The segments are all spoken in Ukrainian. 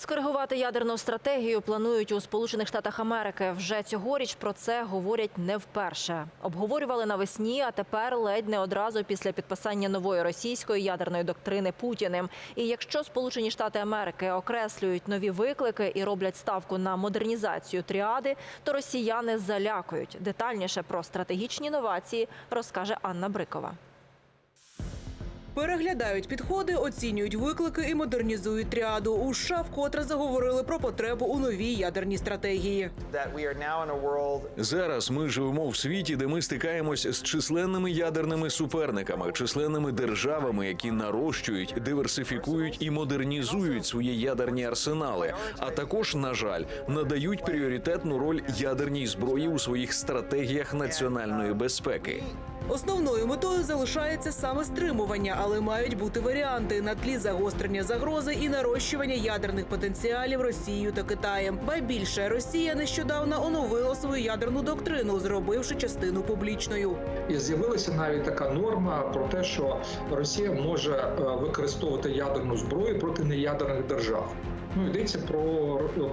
Скоригувати ядерну стратегію планують у Сполучених Штатах Америки. Вже цьогоріч про це говорять не вперше. Обговорювали навесні, а тепер ледь не одразу після підписання нової російської ядерної доктрини Путіним. І якщо Сполучені Штати Америки окреслюють нові виклики і роблять ставку на модернізацію тріади, то росіяни залякують. Детальніше про стратегічні новації розкаже Анна Брикова. Переглядають підходи, оцінюють виклики і модернізують тріаду. У США вкотре заговорили про потребу у новій ядерній стратегії. Зараз ми живемо в світі, де ми стикаємось з численними ядерними суперниками, численними державами, які нарощують, диверсифікують і модернізують свої ядерні арсенали, а також, на жаль, надають пріоритетну роль ядерній зброї у своїх стратегіях національної безпеки. Основною метою залишається саме стримування, але мають бути варіанти на тлі загострення загрози і нарощування ядерних потенціалів Росією та Китаєм. Ба більше Росія нещодавно оновила свою ядерну доктрину, зробивши частину публічною. І з'явилася навіть така норма про те, що Росія може е, використовувати ядерну зброю проти неядерних держав. Ну йдеться про,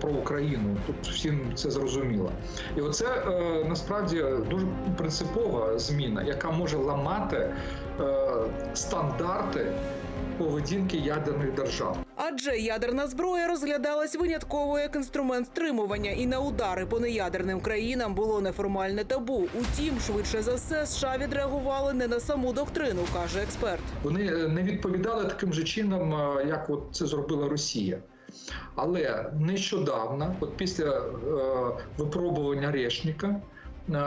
про Україну. Тут всім це зрозуміло. І оце е, насправді дуже принципова зміна, яка може ламати е, стандарти поведінки ядерних держав. Адже ядерна зброя розглядалась винятково як інструмент стримування, і на удари по неядерним країнам було неформальне табу. Утім, швидше за все, США відреагували не на саму доктрину, каже експерт. Вони е, не відповідали таким же чином, е, як от це зробила Росія. Але нещодавно, от після е, випробування Решніка, е,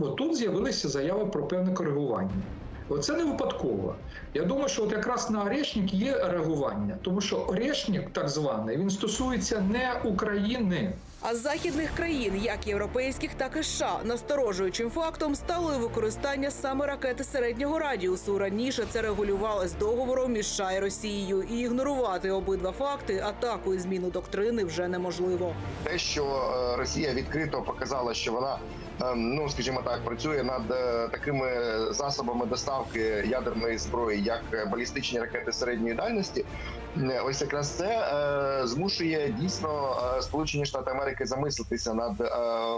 от тут з'явилися заяви про певне коригування. Оце не випадково. Я думаю, що от якраз на Орешник є реагування, тому що Орешник, так званий, він стосується не України. А з західних країн, як європейських, так і США, насторожуючим фактом стало і використання саме ракети середнього радіусу. Раніше це регулювалось договором між США і Росією, і ігнорувати обидва факти атаку і зміну доктрини вже неможливо. те, що е, Росія відкрито показала, що вона, е, ну скажімо так, працює над е, такими засобами доставки ядерної зброї, як балістичні ракети середньої дальності. Ось якраз це змушує дійсно Сполучені Штати Америки замислитися над е,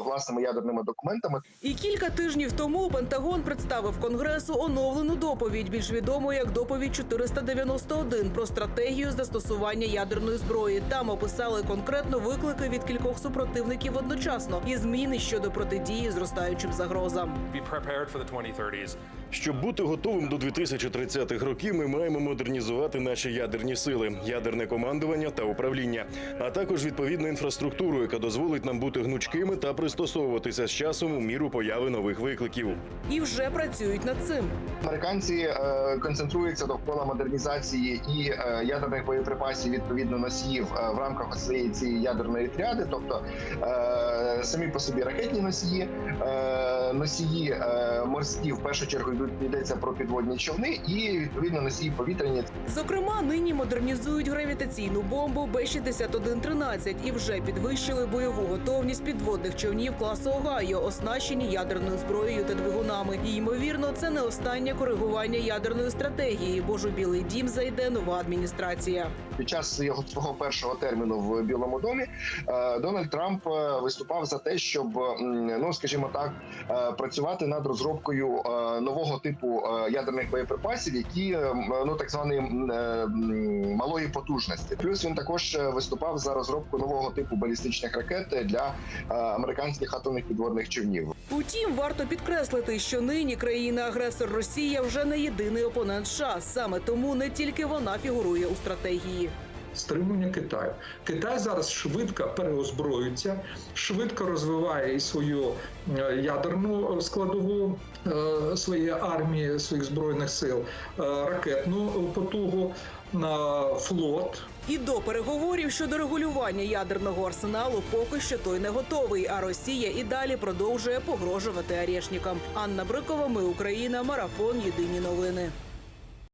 власними ядерними документами. І кілька тижнів тому Пентагон представив Конгресу оновлену доповідь, більш відому як доповідь 491 про стратегію застосування ядерної зброї. Там описали конкретно виклики від кількох супротивників одночасно і зміни щодо протидії зростаючим загрозам. be prepared for the 2030s. Щоб бути готовим до 2030-х років, ми маємо модернізувати наші ядерні сили, ядерне командування та управління, а також відповідну інфраструктуру, яка дозволить нам бути гнучкими та пристосовуватися з часом у міру появи нових викликів. І вже працюють над цим. Американці е, концентруються довкола модернізації і е, ядерних боєприпасів відповідно носіїв е, в рамках своєї цієї ядерної тріади, тобто е, самі по собі ракетні носії, е, носії е, морські в першу чергу йдеться про підводні човни, і відповідно носії повітряні Зокрема, нині модернізують гравітаційну бомбу Б-6113 і вже підвищили бойову готовність підводних човнів класу Огайо, оснащені ядерною зброєю та двигунами. І ймовірно, це не останнє коригування ядерної стратегії, бо ж у Білий Дім зайде нова адміністрація. під час його свого першого терміну в Білому домі е, Дональд Трамп е, виступав за те, щоб ну скажімо так працювати над розробкою е, нового типу е, ядерних боєприпасів, які е, ну так званої е, малої потужності. Плюс він також е, виступав за розробку нового типу балістичних ракет для е, американських атомних підводних човнів. Утім, варто підкреслити, що нині країна-агресор Росія вже не єдиний опонент США. Саме тому не тільки вона фігурує у стратегії. Стримування Китаю. Китай зараз швидко переозброюється, швидко розвиває свою е, ядерну складову е, своєї армії, своїх збройних сил, е, ракетну потугу, на флот. І до переговорів щодо регулювання ядерного арсеналу поки що той не готовий. А Росія і далі продовжує погрожувати арешникам. Анна Брикова, ми Україна, марафон. Єдині новини.